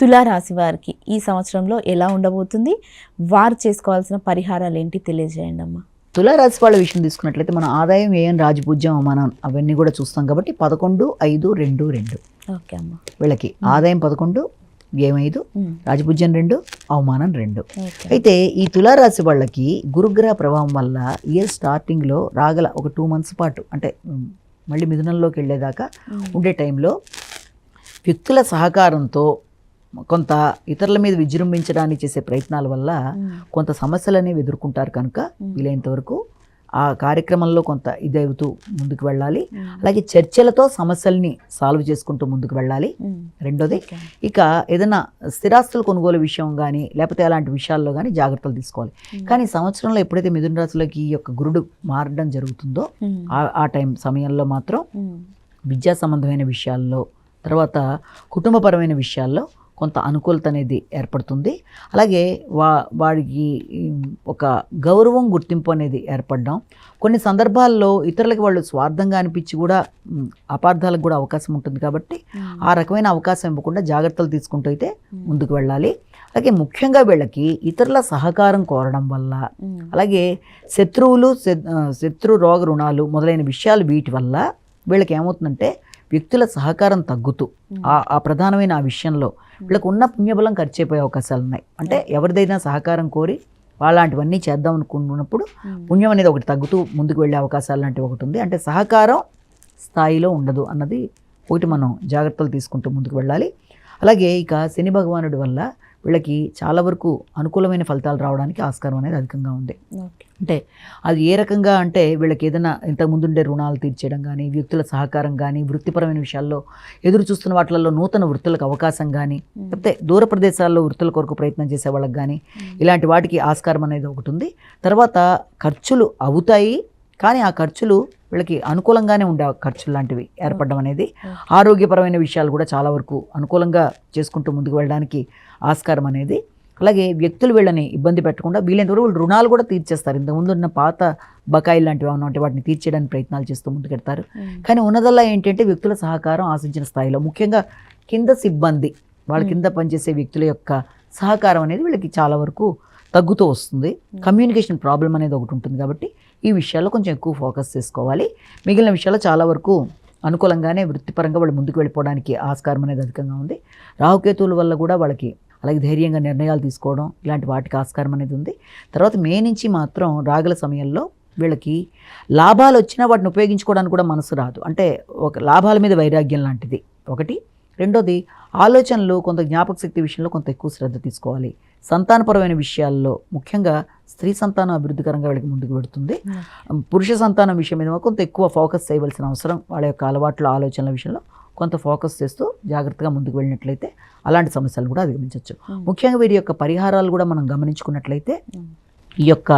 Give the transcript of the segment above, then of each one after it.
తులారాశి వారికి ఈ సంవత్సరంలో ఎలా ఉండబోతుంది? వారు చేసుకోవాల్సిన పరిహారాలు ఏంటి? తెలియజేయండి అమ్మా. తులారాశి వాళ్ళ విషయం తీసుకున్నట్లయితే మన ఆదాయం వ్యయం రాజపూజ్యం అవమానం అవన్నీ కూడా చూస్తాం కాబట్టి పదకొండు ఐదు రెండు రెండు. ఓకే అమ్మా. వీళ్ళకి ఆదాయం పదకొండు ఉమ్, రాజపూజ్యం రెండు అవమానం రెండు. అయితే ఈ తులారాశి వాళ్ళకి గురుగ్రహ ప్రభావం వల్ల ఇయర్ స్టార్టింగ్లో రాగల ఒక టూ మంత్స్ పాటు అంటే మళ్ళీ మిథునంలోకి వెళ్ళేదాకా ఉండే టైంలో వ్యక్తుల సహకారంతో కొంత ఇతరుల మీద విజృంభించడానికి చేసే ప్రయత్నాల వల్ల కొంత సమస్యలు అనేవి ఎదుర్కొంటారు కనుక వీలైనంత వరకు ఆ కార్యక్రమంలో కొంత ఇదవుతూ ముందుకు వెళ్ళాలి. అలాగే చర్చలతో సమస్యల్ని సాల్వ్ చేసుకుంటూ ముందుకు వెళ్ళాలి. రెండోది. ఇక ఏదైనా స్థిరాస్తుల కొనుగోలు విషయం కానీ లేకపోతే అలాంటి విషయాల్లో కానీ జాగ్రత్తలు తీసుకోవాలి. కానీ సంవత్సరంలో ఎప్పుడైతే మిథున రాశిలోకి ఈ యొక్క గురుడు మారడం జరుగుతుందో ఆ- టైం సమయంలో మాత్రం విద్యా సంబంధమైన విషయాల్లో తర్వాత కుటుంబపరమైన విషయాల్లో కొంత అనుకూలత అనేది ఏర్పడుతుంది. అలాగే వా వాడికి ఒక గౌరవం గుర్తింపు అనేది ఏర్పడడం. కొన్ని సందర్భాల్లో ఇతరులకి వాళ్ళు స్వార్థంగా అనిపించి కూడా అపార్థాలకు కూడా అవకాశం ఉంటుంది కాబట్టి ఆ రకమైన అవకాశం ఇవ్వకుండా జాగ్రత్తలు తీసుకుంటూ అయితే ముందుకు వెళ్ళాలి. అలాగే ముఖ్యంగా వీళ్ళకి ఇతరుల సహకారం కోరడం వల్ల అలాగే శత్రువులు శత్రు రోగ రుణాలు మొదలైన విషయాలు వీటి వల్ల వీళ్ళకి ఏమవుతుందంటే వ్యక్తుల సహకారం తగ్గుతూ ఉమ్, ఆ ఆ ప్రధానమైన ఆ విషయంలో వీళ్ళకు ఉన్న పుణ్యబలం ఖర్చు అయిపోయే అవకాశాలు ఉన్నాయి. అంటే ఎవరిదైనా సహకారం కోరి వాళ్ళంటివన్నీ చేద్దాం అనుకున్నప్పుడు ఉమ్, పుణ్యం అనేది ఒకటి తగ్గుతూ ముందుకు వెళ్ళే అవకాశాలు లాంటివి ఒకటి ఉంది. అంటే సహకారం స్థాయిలో ఉండదు అన్నది ఒకటి మనం జాగ్రత్తలు తీసుకుంటూ ముందుకు వెళ్ళాలి. అలాగే ఇక శని భగవానుడి వల్ల వీళ్ళకి చాలా వరకు అనుకూలమైన ఫలితాలు రావడానికి ఆస్కారం అనేది అధికంగా ఉంది. అంటే అది ఏ రకంగా అంటే వీళ్ళకి ఏదైనా ఇంతకు ముందుండే రుణాలు తీర్చేయడం కానీ వ్యక్తుల సహకారం కానీ వృత్తిపరమైన విషయాల్లో ఎదురు చూస్తున్న వాటిల్లో నూతన వృత్తులకు అవకాశం కానీ లేకపోతే దూర ప్రదేశాల్లో వృత్తుల కొరకు ప్రయత్నం చేసే వాళ్ళకి కానీ ఇలాంటి వాటికి ఆస్కారం అనేది ఒకటి ఉంది. తర్వాత ఖర్చులు అవుతాయి కానీ ఆ ఖర్చులు వీళ్ళకి అనుకూలంగానే ఉండే ఖర్చులు లాంటివి ఏర్పడడం అనేది. ఆరోగ్యపరమైన విషయాలు కూడా చాలా వరకు అనుకూలంగా చేసుకుంటూ ముందుకు వెళ్ళడానికి ఆస్కారం అనేది అలాగే వ్యక్తులు వీళ్ళని ఇబ్బంది పెట్టకుండా వీళ్ళంత వరకు వీళ్ళు రుణాలు కూడా తీర్చేస్తారు ఇంతకుముందు ఉన్న పాత బకాయిలు లాంటివి ఏమైనా ఉంటే వాటిని తీర్చేయడానికి ప్రయత్నాలు చేస్తూ ముందుకెడతారు కానీ ఉన్నదల్లా ఏంటంటే వ్యక్తుల సహకారం ఆశించిన స్థాయిలో ముఖ్యంగా కింద సిబ్బంది వాళ్ళ. కింద పనిచేసే వ్యక్తుల యొక్క సహకారం అనేది వీళ్ళకి చాలా వరకు తగ్గుతూ వస్తుంది. కమ్యూనికేషన్ ప్రాబ్లం అనేది ఒకటి ఉంటుంది కాబట్టి ఈ విషయాల్లో కొంచెం ఎక్కువ ఫోకస్ చేసుకోవాలి. మిగిలిన విషయాల్లో చాలా వరకు అనుకూలంగానే వృత్తిపరంగా వాళ్ళు ముందుకు వెళ్ళిపోవడానికి ఆస్కారం అనేది అధికంగా ఉంది. రాహుకేతువుల వల్ల కూడా వాళ్ళకి అలాగే ధైర్యంగా నిర్ణయాలు తీసుకోవడం ఇలాంటి వాటికి ఆస్కారం అనేది ఉంది. తర్వాత మే నుంచి మాత్రం రాగల సమయంలో వీళ్ళకి లాభాలు వచ్చినా వాటిని ఉపయోగించుకోవడానికి కూడా మనసు రాదు. అంటే ఒక లాభాల మీద వైరాగ్యం లాంటిది ఒకటి. రెండోది ఆలోచనలు కొంత జ్ఞాపక శక్తి విషయంలో కొంత ఎక్కువ శ్రద్ధ తీసుకోవాలి. సంతానపరమైన విషయాల్లో ముఖ్యంగా స్త్రీ సంతానం అభివృద్ధికరంగా వీళ్ళకి ముందుకు పెడుతుంది ఉమ్, పురుష సంతానం విషయం మీద కొంత ఎక్కువ ఫోకస్ చేయవలసిన అవసరం వాళ్ళ యొక్క అలవాట్ల ఆలోచనల విషయంలో కొంత ఫోకస్ చేస్తూ జాగ్రత్తగా ముందుకు వెళ్ళినట్లయితే అలాంటి సమస్యలు కూడా అధిగమించవచ్చు. ఉమ్, ముఖ్యంగా వీరి యొక్క పరిహారాలు కూడా మనం గమనించుకున్నట్లయితే ఉమ్, ఈ యొక్క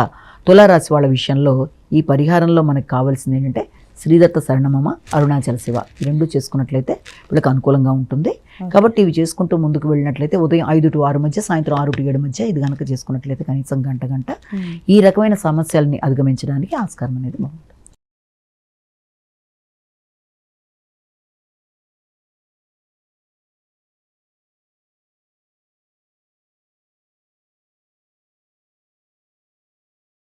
తులారాశి వాళ్ళ విషయంలో ఈ పరిహారంలో మనకు కావాల్సింది ఏంటంటే శ్రీదత్త శరణమమ అరుణాచల శివ. ఈ రెండు చేసుకున్నట్లయితే వీళ్ళకి అనుకూలంగా ఉంటుంది. కాబట్టి ఇవి చేసుకుంటూ ముందుకు వెళ్ళినట్లయితే ఉదయం ఐదు టు ఆరు మధ్య సాయంత్రం ఆరు టు ఏడు మధ్య ఇది కనుక చేసుకున్నట్లయితే కనీసం గంట గంట. ఈ రకమైన సమస్యల్ని అధిగమించడానికి ఆస్కారం అనేది బాగుంది